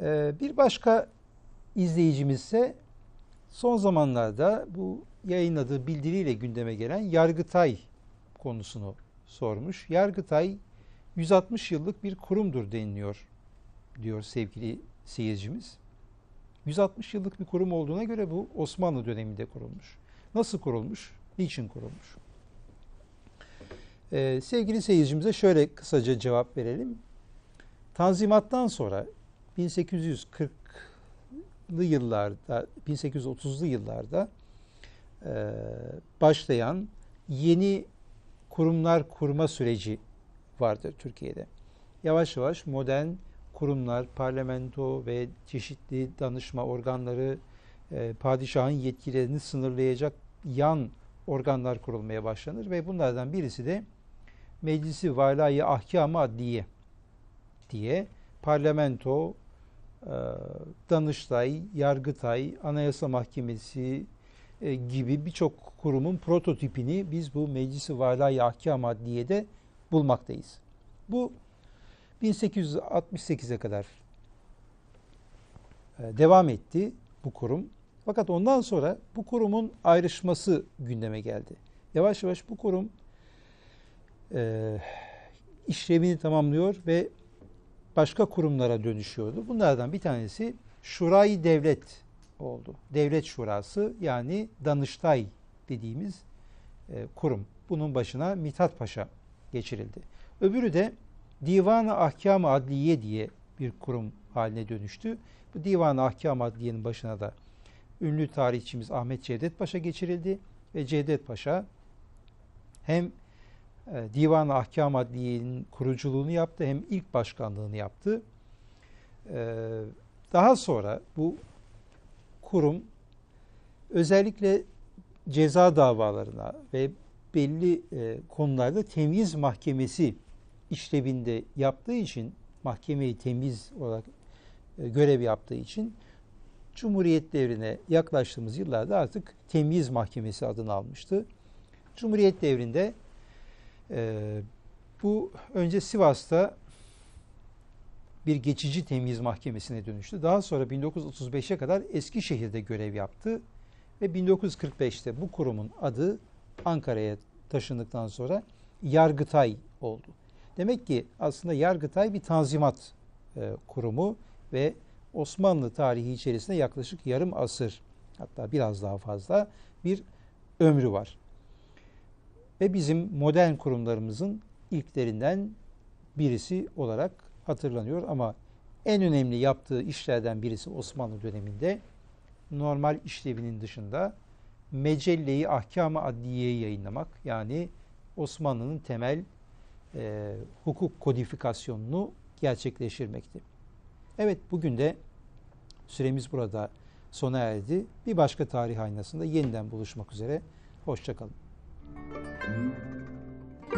Ee, bir başka izleyicimiz ise son zamanlarda bu yayınladığı bildiriyle gündeme gelen Yargıtay konusunu sormuş. Yargıtay 160 yıllık bir kurumdur deniliyor diyor sevgili seyircimiz. 160 yıllık bir kurum olduğuna göre bu Osmanlı döneminde kurulmuş. Nasıl kurulmuş? Niçin kurulmuş? Ee, sevgili seyircimize şöyle kısaca cevap verelim. Tanzimattan sonra 1840'lı yıllarda, 1830'lu yıllarda e, başlayan yeni kurumlar kurma süreci vardır Türkiye'de. Yavaş yavaş modern kurumlar, parlamento ve çeşitli danışma organları, e, padişahın yetkilerini sınırlayacak yan organlar kurulmaya başlanır ve bunlardan birisi de Meclisi Valayı Ahkam-ı Adliye diye parlamento, Danıştay, Yargıtay, Anayasa Mahkemesi e, gibi birçok kurumun prototipini biz bu Meclisi Valayı Ahkam Adliye'de bulmaktayız. Bu 1868'e kadar e, devam etti bu kurum. Fakat ondan sonra bu kurumun ayrışması gündeme geldi. Yavaş yavaş bu kurum e, işlevini tamamlıyor ve başka kurumlara dönüşüyordu. Bunlardan bir tanesi Şurayı Devlet oldu. Devlet Şurası yani Danıştay dediğimiz e, kurum. Bunun başına Mithat Paşa geçirildi. Öbürü de Divan-ı Ahkam-ı Adliye diye bir kurum haline dönüştü. Bu Divan-ı Ahkam-ı Adliye'nin başına da ünlü tarihçimiz Ahmet Cevdet Paşa geçirildi ve Cevdet Paşa hem e, Divan-ı Ahkam Adliye'nin kuruculuğunu yaptı hem ilk başkanlığını yaptı. E, daha sonra bu kurum özellikle ceza davalarına ve belli e, konularda temyiz mahkemesi işlevinde yaptığı için mahkemeyi temiz olarak görev yaptığı için Cumhuriyet devrine yaklaştığımız yıllarda artık temyiz mahkemesi adını almıştı. Cumhuriyet devrinde e, bu önce Sivas'ta bir geçici temyiz mahkemesine dönüştü. Daha sonra 1935'e kadar Eskişehir'de görev yaptı ve 1945'te bu kurumun adı Ankara'ya taşındıktan sonra Yargıtay oldu. Demek ki aslında Yargıtay bir tanzimat e, kurumu ve Osmanlı tarihi içerisinde yaklaşık yarım asır hatta biraz daha fazla bir ömrü var. Ve bizim modern kurumlarımızın ilklerinden birisi olarak hatırlanıyor ama en önemli yaptığı işlerden birisi Osmanlı döneminde normal işlevinin dışında Mecelle-i Ahkam-ı Adliye'yi yayınlamak yani Osmanlı'nın temel e, hukuk kodifikasyonunu gerçekleştirmekti. Evet bugün de süremiz burada sona erdi. Bir başka tarih aynasında yeniden buluşmak üzere. Hoşçakalın. 嗯。